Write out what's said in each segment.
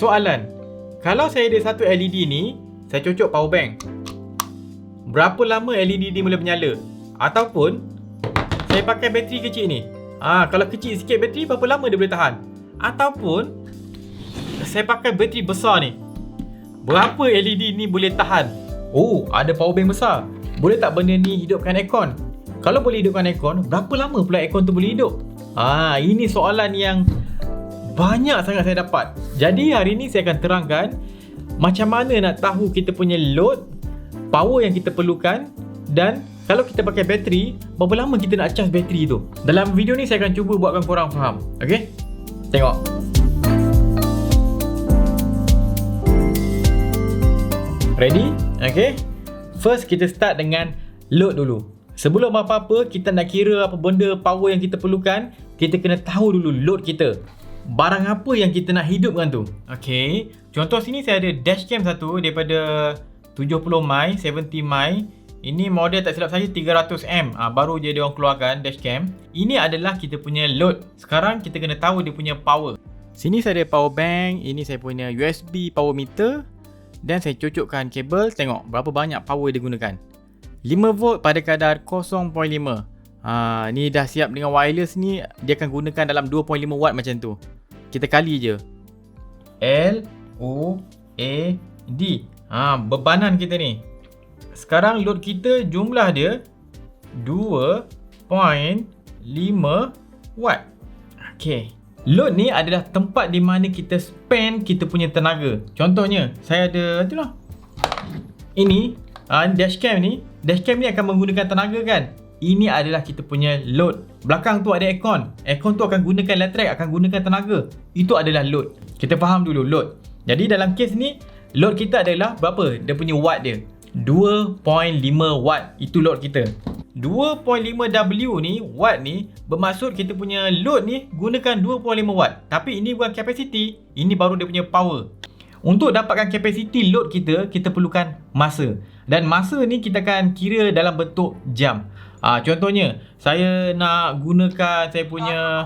Soalan. Kalau saya ada satu LED ni, saya cocok power bank. Berapa lama LED ni boleh menyala? Ataupun saya pakai bateri kecil ni. Ah, kalau kecil sikit bateri berapa lama dia boleh tahan? Ataupun saya pakai bateri besar ni. Berapa LED ni boleh tahan? Oh, ada power bank besar. Boleh tak benda ni hidupkan aircon? Kalau boleh hidupkan aircon, berapa lama pula aircon tu boleh hidup? Ah, ini soalan yang banyak sangat saya dapat. Jadi hari ni saya akan terangkan macam mana nak tahu kita punya load, power yang kita perlukan dan kalau kita pakai bateri, berapa lama kita nak charge bateri tu? Dalam video ni saya akan cuba buatkan korang faham. Okay? Tengok. Ready? Okay? First kita start dengan load dulu. Sebelum apa-apa kita nak kira apa benda power yang kita perlukan, kita kena tahu dulu load kita. Barang apa yang kita nak hidupkan tu. Okay. Contoh sini saya ada dashcam satu daripada 70 mai, 70 mai. Ini model tak silap saya 300M. Ah baru je dia orang keluarkan dashcam. Ini adalah kita punya load. Sekarang kita kena tahu dia punya power. Sini saya ada power bank, ini saya punya USB power meter dan saya cocokkan kabel tengok berapa banyak power dia gunakan 5V pada kadar 0.5 ha, ni dah siap dengan wireless ni dia akan gunakan dalam 2.5 watt macam tu. Kita kali je. L O A D. Ha, bebanan kita ni. Sekarang load kita jumlah dia 2.5 watt. Okay. Load ni adalah tempat di mana kita spend kita punya tenaga. Contohnya, saya ada itulah. Ini uh, dashcam ni, dashcam ni akan menggunakan tenaga kan? Ini adalah kita punya load. Belakang tu ada aircon. Aircon tu akan gunakan elektrik, akan gunakan tenaga. Itu adalah load. Kita faham dulu load. Jadi dalam kes ni, load kita adalah berapa? Dia punya watt dia. 2.5 watt. Itu load kita. 2.5W ni, watt ni, bermaksud kita punya load ni gunakan 2.5 watt. Tapi ini bukan capacity, ini baru dia punya power. Untuk dapatkan capacity load kita, kita perlukan masa. Dan masa ni kita akan kira dalam bentuk jam. Ah, contohnya, saya nak gunakan saya punya...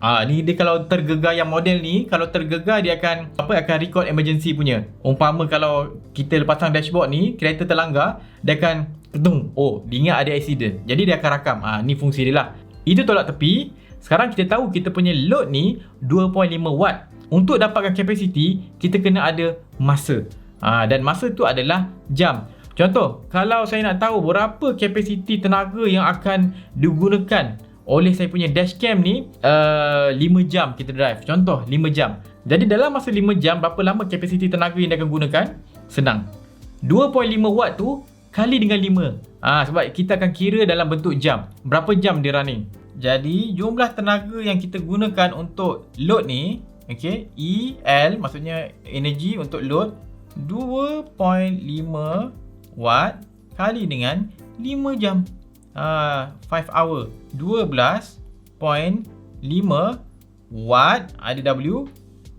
Ah, ni dia kalau tergegar yang model ni, kalau tergegar dia akan apa akan record emergency punya. Umpama kalau kita pasang dashboard ni, kereta terlanggar, dia akan Kedung. Oh, dia ingat ada accident. Jadi dia akan rakam. Ah, ni fungsi dia lah. Itu tolak tepi. Sekarang kita tahu kita punya load ni 2.5 watt. Untuk dapatkan capacity, kita kena ada masa. Ah, dan masa tu adalah jam. Contoh, kalau saya nak tahu berapa capacity tenaga yang akan digunakan oleh saya punya dashcam ni uh, 5 jam kita drive. Contoh 5 jam. Jadi dalam masa 5 jam berapa lama capacity tenaga yang dia akan gunakan? Senang. 2.5 watt tu kali dengan 5. Ah ha, sebab kita akan kira dalam bentuk jam. Berapa jam dia running. Jadi jumlah tenaga yang kita gunakan untuk load ni, okey, EL maksudnya energy untuk load 2.5 watt kali dengan 5 jam. Ah ha, 5 hour. 12.5 watt ada W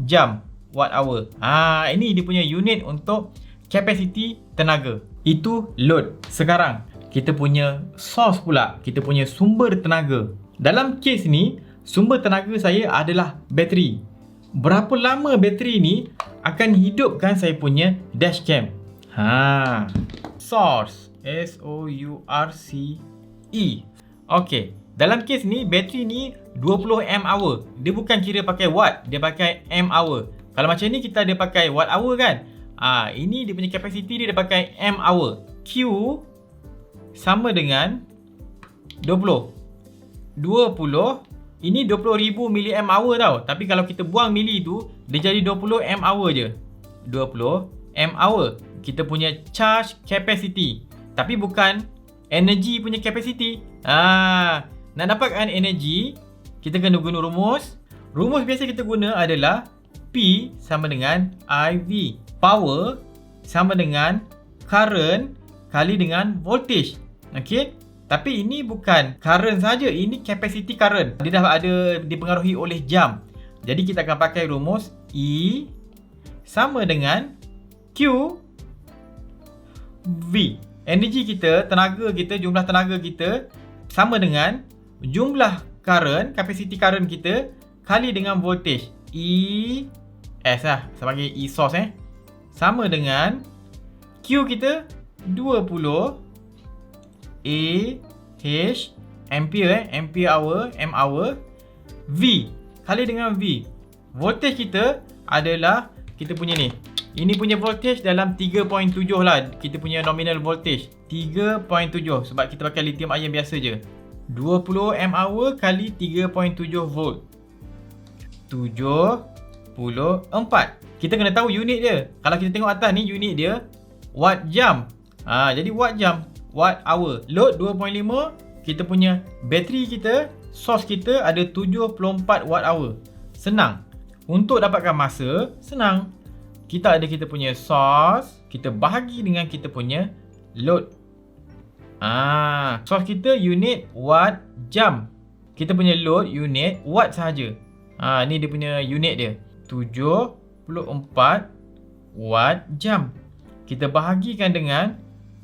jam watt hour. Ah ha, ini dia punya unit untuk capacity tenaga. Itu load. Sekarang kita punya source pula, kita punya sumber tenaga. Dalam kes ni, sumber tenaga saya adalah bateri. Berapa lama bateri ni akan hidupkan saya punya dashcam? Ha. Source. S O U R C E. Okey. Dalam kes ni bateri ni 20 mAh. Dia bukan kira pakai watt, dia pakai mAh. Kalau macam ni kita ada pakai watt hour kan? Ah, ha, ini dia punya capacity dia dia pakai M hour. Q sama dengan 20. 20 ini 20,000 milliamp hour tau. Tapi kalau kita buang milli tu, dia jadi 20 M hour je. 20 M hour. Kita punya charge capacity. Tapi bukan energy punya capacity. Ah, nak dapatkan energy, kita kena guna rumus. Rumus biasa kita guna adalah P sama dengan IV power sama dengan current kali dengan voltage. Okey? Tapi ini bukan current saja, ini capacity current. Dia dah ada dipengaruhi oleh jam. Jadi kita akan pakai rumus E sama dengan Q V. Energi kita, tenaga kita, jumlah tenaga kita sama dengan jumlah current, capacity current kita kali dengan voltage. E S lah sebagai E source eh. Sama dengan Q kita 20 A H ampere eh, ampere hour, M hour V kali dengan V. Voltage kita adalah kita punya ni. Ini punya voltage dalam 3.7 lah. Kita punya nominal voltage 3.7 sebab kita pakai lithium ion biasa je. 20 M hour kali 3.7 volt. 74. Kita kena tahu unit dia. Kalau kita tengok atas ni unit dia watt jam. Ha, jadi watt jam, watt hour. Load 2.5, kita punya bateri kita, source kita ada 74 watt hour. Senang. Untuk dapatkan masa, senang. Kita ada kita punya source, kita bahagi dengan kita punya load. Ah, source kita unit watt jam. Kita punya load unit watt sahaja. Ah, ni dia punya unit dia. 74 watt jam. Kita bahagikan dengan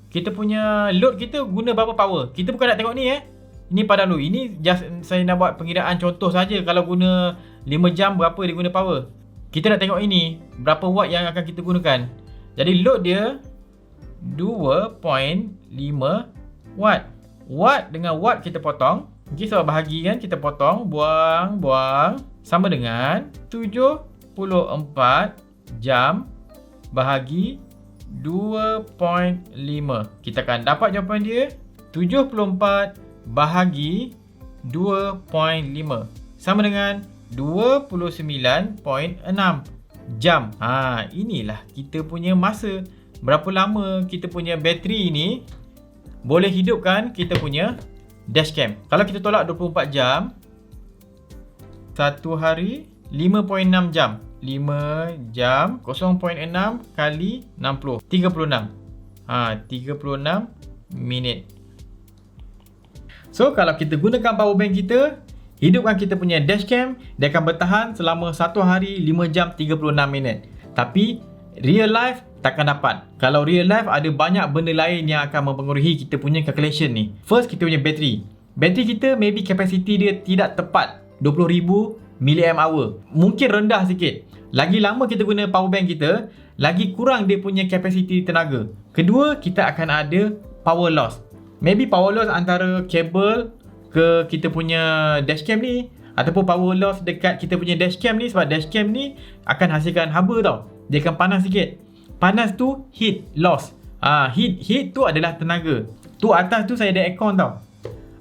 kita punya load kita guna berapa power. Kita bukan nak tengok ni eh. Ini pada lu. Ini just saya nak buat pengiraan contoh saja kalau guna 5 jam berapa dia guna power. Kita nak tengok ini berapa watt yang akan kita gunakan. Jadi load dia 2.5 watt. Watt dengan watt kita potong. Okay, sebab bahagi kan kita potong, buang, buang. Sama dengan 74 jam bahagi 2.5. Kita akan dapat jawapan dia 74 bahagi 2.5. Sama dengan 29.6 jam. Ha, inilah kita punya masa. Berapa lama kita punya bateri ini boleh hidupkan kita punya dashcam. Kalau kita tolak 24 jam, satu hari 5.6 jam. 5 jam 0.6 kali 60 36 ha 36 minit So kalau kita gunakan power bank kita hidupkan kita punya dashcam dia akan bertahan selama 1 hari 5 jam 36 minit tapi real life takkan dapat. Kalau real life ada banyak benda lain yang akan mempengaruhi kita punya calculation ni. First kita punya bateri. Bateri kita maybe capacity dia tidak tepat 20,000 mAh. Mungkin rendah sikit. Lagi lama kita guna power bank kita, lagi kurang dia punya capacity tenaga. Kedua, kita akan ada power loss. Maybe power loss antara kabel ke kita punya dashcam ni ataupun power loss dekat kita punya dashcam ni sebab dashcam ni akan hasilkan haba tau. Dia akan panas sikit. Panas tu heat loss. Ah, heat heat tu adalah tenaga. Tu atas tu saya ada aircon tau.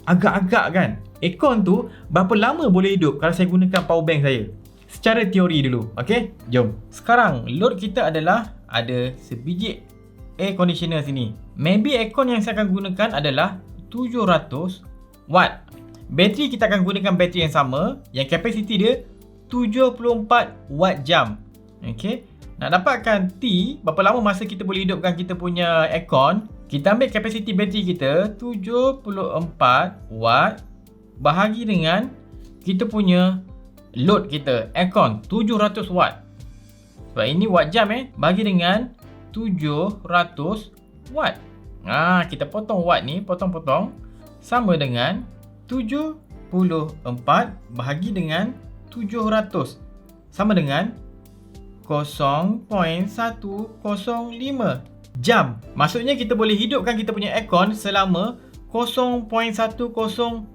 Agak-agak kan. Aircon tu berapa lama boleh hidup kalau saya gunakan power bank saya? Secara teori dulu, okey? Jom. Sekarang load kita adalah ada sebiji air conditioner sini. Maybe aircon yang saya akan gunakan adalah 700 watt. Bateri kita akan gunakan bateri yang sama yang capacity dia 74 watt jam. Okey. Nak dapatkan T, berapa lama masa kita boleh hidupkan kita punya aircon, kita ambil capacity bateri kita 74 watt bahagi dengan kita punya load kita aircon 700 watt. Sebab ini watt jam eh, bagi dengan 700 watt. Ah, kita potong watt ni, potong-potong sama dengan 74 bahagi dengan 700 sama dengan 0.105 jam. Maksudnya kita boleh hidupkan kita punya aircon selama 0.105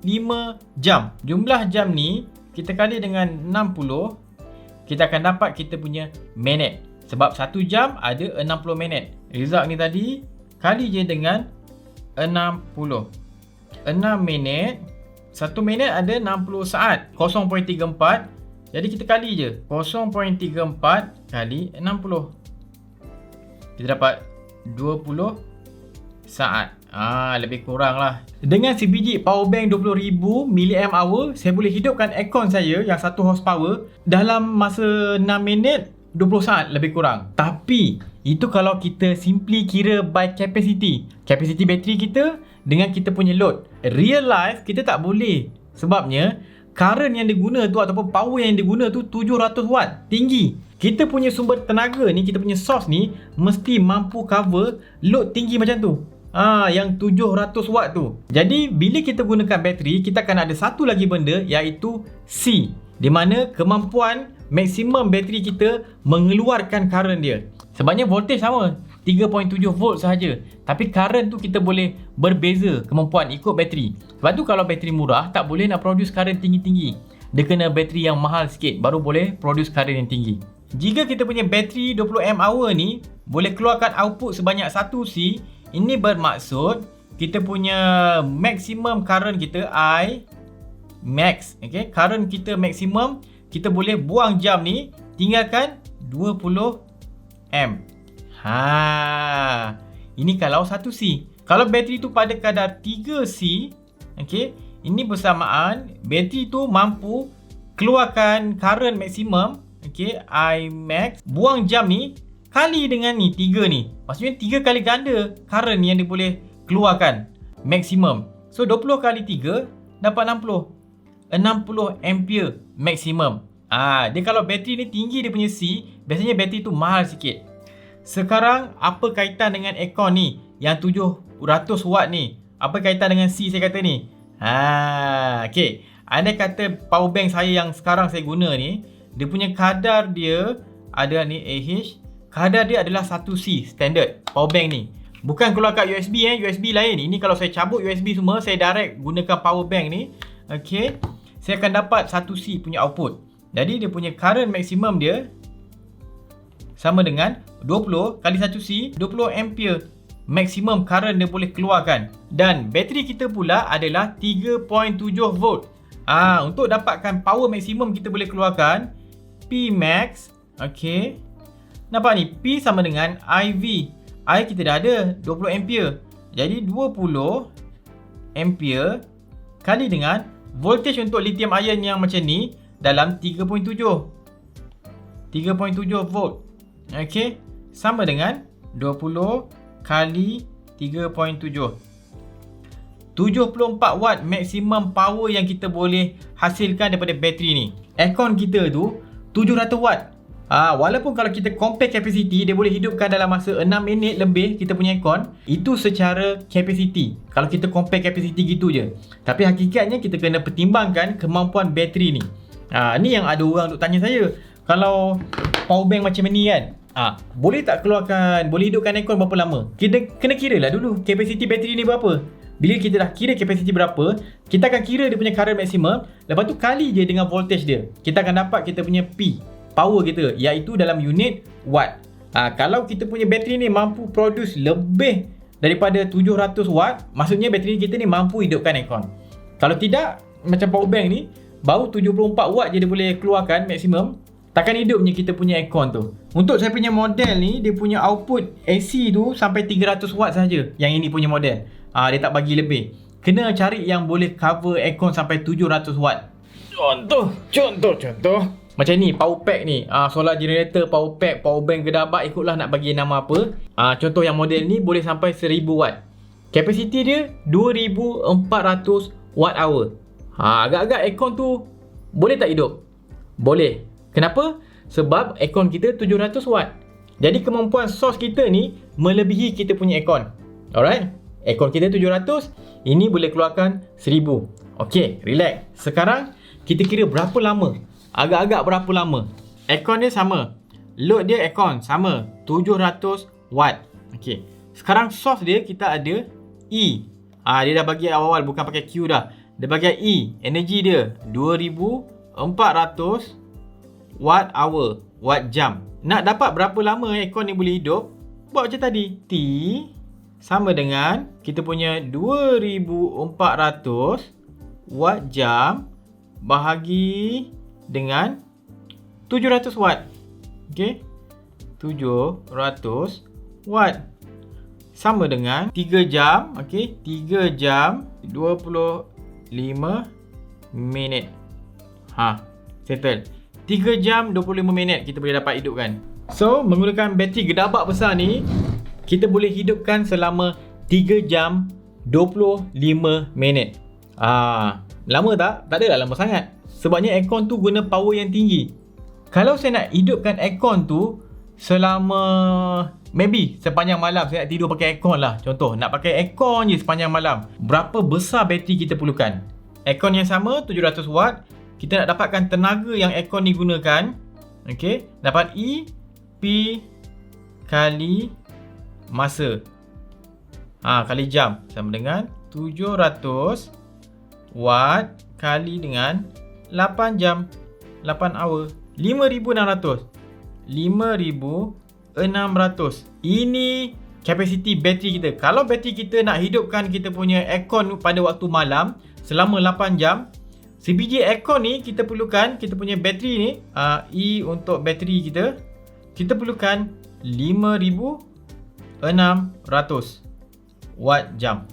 jam. Jumlah jam ni kita kali dengan 60 kita akan dapat kita punya minit. Sebab 1 jam ada 60 minit. Result ni tadi kali je dengan 60. 6 minit. 1 minit ada 60 saat. 0.34 jadi kita kali je. 0.34 kali 60 Kita dapat 20 saat. Ah, lebih kurang lah. Dengan sebiji power bank 20,000 mAh Saya boleh hidupkan aircon saya yang 1 horsepower Dalam masa 6 minit 20 saat lebih kurang. Tapi itu kalau kita simply kira by capacity. Capacity bateri kita dengan kita punya load Real life kita tak boleh Sebabnya current yang diguna tu ataupun power yang diguna tu 700 watt tinggi kita punya sumber tenaga ni kita punya source ni mesti mampu cover load tinggi macam tu Ah, yang 700 watt tu. Jadi bila kita gunakan bateri, kita akan ada satu lagi benda iaitu C. Di mana kemampuan maksimum bateri kita mengeluarkan current dia. Sebabnya voltage sama, 3.7 volt sahaja. Tapi current tu kita boleh berbeza kemampuan ikut bateri. Sebab tu kalau bateri murah tak boleh nak produce current tinggi-tinggi. Dia kena bateri yang mahal sikit baru boleh produce current yang tinggi. Jika kita punya bateri 20 mAh ni boleh keluarkan output sebanyak 1C, ini bermaksud kita punya maximum current kita I max, okay? Current kita maximum kita boleh buang jam ni tinggalkan 20 M. Ha. Ini kalau 1C. Kalau bateri tu pada kadar 3C, okey, ini bersamaan bateri tu mampu keluarkan current maksimum, okey, I max, buang jam ni kali dengan ni 3 ni. Maksudnya 3 kali ganda current yang dia boleh keluarkan maksimum. So 20 kali 3 dapat 60. 60 ampere maksimum. Ah, dia kalau bateri ni tinggi dia punya C, biasanya bateri tu mahal sikit. Sekarang apa kaitan dengan aircon ni yang 700 watt ni? Apa kaitan dengan C saya kata ni? Ha, okey. Anda kata power bank saya yang sekarang saya guna ni, dia punya kadar dia ada ni AH, kadar dia adalah 1C standard power bank ni. Bukan keluar kat USB eh, USB lain. Ini kalau saya cabut USB semua, saya direct gunakan power bank ni. Okey saya akan dapat 1C punya output. Jadi dia punya current maksimum dia sama dengan 20 kali 1C, 20 ampere maksimum current dia boleh keluarkan. Dan bateri kita pula adalah 3.7 volt. Ah, untuk dapatkan power maksimum kita boleh keluarkan P max, okey. Nampak ni, P sama dengan IV. I kita dah ada 20 ampere. Jadi 20 ampere kali dengan voltage untuk lithium ion yang macam ni dalam 3.7 3.7 volt okey sama dengan 20 kali 3.7 74 watt maksimum power yang kita boleh hasilkan daripada bateri ni. Aircon kita tu 700 watt. Ha, walaupun kalau kita compare capacity dia boleh hidupkan dalam masa 6 minit lebih kita punya aircon itu secara capacity. Kalau kita compare capacity gitu je. Tapi hakikatnya kita kena pertimbangkan kemampuan bateri ni. Ha, ni yang ada orang untuk tanya saya. Kalau power bank macam ni kan ha, boleh tak keluarkan boleh hidupkan aircon berapa lama? Kita kena kira lah dulu capacity bateri ni berapa? Bila kita dah kira capacity berapa kita akan kira dia punya current maximum. Lepas tu kali je dengan voltage dia kita akan dapat kita punya P power kita iaitu dalam unit watt. Ha, kalau kita punya bateri ni mampu produce lebih daripada 700 watt, maksudnya bateri kita ni mampu hidupkan aircon. Kalau tidak, macam power bank ni, baru 74 watt je dia boleh keluarkan maksimum, takkan hidupnya kita punya aircon tu. Untuk saya punya model ni, dia punya output AC tu sampai 300 watt saja yang ini punya model. Ha, dia tak bagi lebih. Kena cari yang boleh cover aircon sampai 700 watt. Contoh, contoh, contoh. Macam ni power pack ni uh, Solar generator, power pack, power bank gedabak Ikutlah nak bagi nama apa uh, Contoh yang model ni boleh sampai 1000 watt Capacity dia 2400 watt hour ha, Agak-agak aircon tu Boleh tak hidup? Boleh Kenapa? Sebab aircon kita 700 watt Jadi kemampuan source kita ni Melebihi kita punya aircon Alright Aircon kita 700 Ini boleh keluarkan 1000 Okay, relax Sekarang kita kira berapa lama Agak-agak berapa lama? Aircon dia sama. Load dia aircon sama. 700 watt. Okey. Sekarang source dia kita ada E. Ah ha, dia dah bagi awal-awal bukan pakai Q dah. Dia bagi E. Energi dia 2400 watt hour, watt jam. Nak dapat berapa lama aircon ni boleh hidup? Buat macam tadi. T sama dengan kita punya 2400 watt jam bahagi dengan 700 watt. Okey. 700 watt sama dengan 3 jam, okey, 3 jam 25 minit. Ha, settle. 3 jam 25 minit kita boleh dapat hidupkan. So, menggunakan bateri gedabak besar ni, kita boleh hidupkan selama 3 jam 25 minit. Ah, lama tak? Tak adalah lama sangat. Sebabnya aircon tu guna power yang tinggi. Kalau saya nak hidupkan aircon tu selama maybe sepanjang malam saya nak tidur pakai aircon lah. Contoh nak pakai aircon je sepanjang malam. Berapa besar bateri kita perlukan? Aircon yang sama 700 watt. Kita nak dapatkan tenaga yang aircon ni gunakan Okey, dapat E P kali masa. Ha, kali jam sama dengan 700 watt kali dengan 8 jam. 8 hour. 5600. 5600. Ini kapasiti bateri kita. Kalau bateri kita nak hidupkan kita punya aircon pada waktu malam selama 8 jam, sebiji aircon ni kita perlukan kita punya bateri ni, uh, E untuk bateri kita, kita perlukan 5600 watt jam.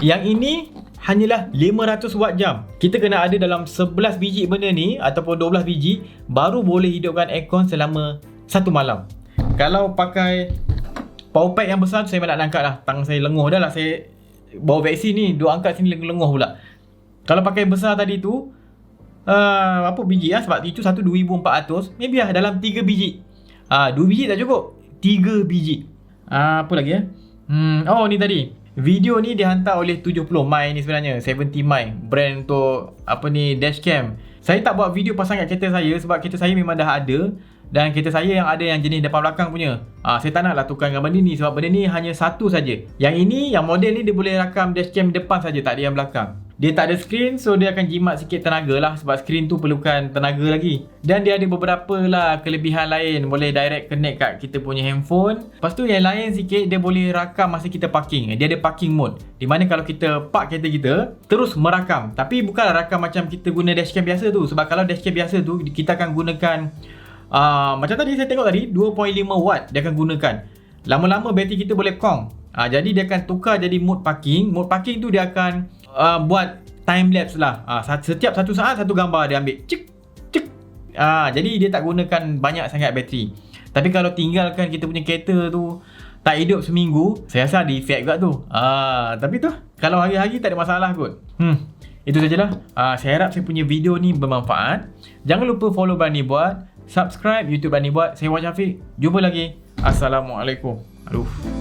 Yang ini hanyalah 500 watt jam. Kita kena ada dalam 11 biji benda ni ataupun 12 biji baru boleh hidupkan aircon selama satu malam. Kalau pakai power pack yang besar saya nak angkat lah. Tangan saya lenguh dah lah. Saya bawa vaksin ni. Dua angkat sini lenguh pula. Kalau pakai besar tadi tu. Uh, apa biji lah. Sebab itu satu 2400. Maybe lah dalam 3 biji. Ah, uh, 2 biji tak cukup. 3 biji. Uh, apa lagi ya? Hmm, oh ni tadi. Video ni dihantar oleh 70 My ni sebenarnya 70 My Brand untuk Apa ni Dashcam Saya tak buat video pasang kat kereta saya Sebab kereta saya memang dah ada Dan kereta saya yang ada Yang jenis depan belakang punya ha, Saya tak lah tukar dengan benda ni Sebab benda ni hanya satu saja. Yang ini Yang model ni dia boleh rakam Dashcam depan saja Tak ada yang belakang dia tak ada screen so dia akan jimat sikit tenaga lah sebab screen tu perlukan tenaga lagi. Dan dia ada beberapa lah kelebihan lain boleh direct connect kat kita punya handphone. Lepas tu yang lain sikit dia boleh rakam masa kita parking. Dia ada parking mode. Di mana kalau kita park kereta kita terus merakam. Tapi bukanlah rakam macam kita guna dashcam biasa tu. Sebab kalau dashcam biasa tu kita akan gunakan uh, macam tadi saya tengok tadi 2.5 watt dia akan gunakan. Lama-lama bateri kita boleh kong. Uh, jadi dia akan tukar jadi mode parking. Mode parking tu dia akan uh, buat time lapse lah. Uh, setiap satu saat satu gambar dia ambil. Cik cik. Ah uh, jadi dia tak gunakan banyak sangat bateri. Tapi kalau tinggalkan kita punya kereta tu tak hidup seminggu, saya rasa ada efek juga tu. Ah uh, tapi tu kalau hari-hari tak ada masalah kot. Hmm. Itu sajalah. Uh, saya harap saya punya video ni bermanfaat. Jangan lupa follow Bani Buat, subscribe YouTube Bani Buat. Saya Wan Syafiq. Jumpa lagi. Assalamualaikum. Aduh.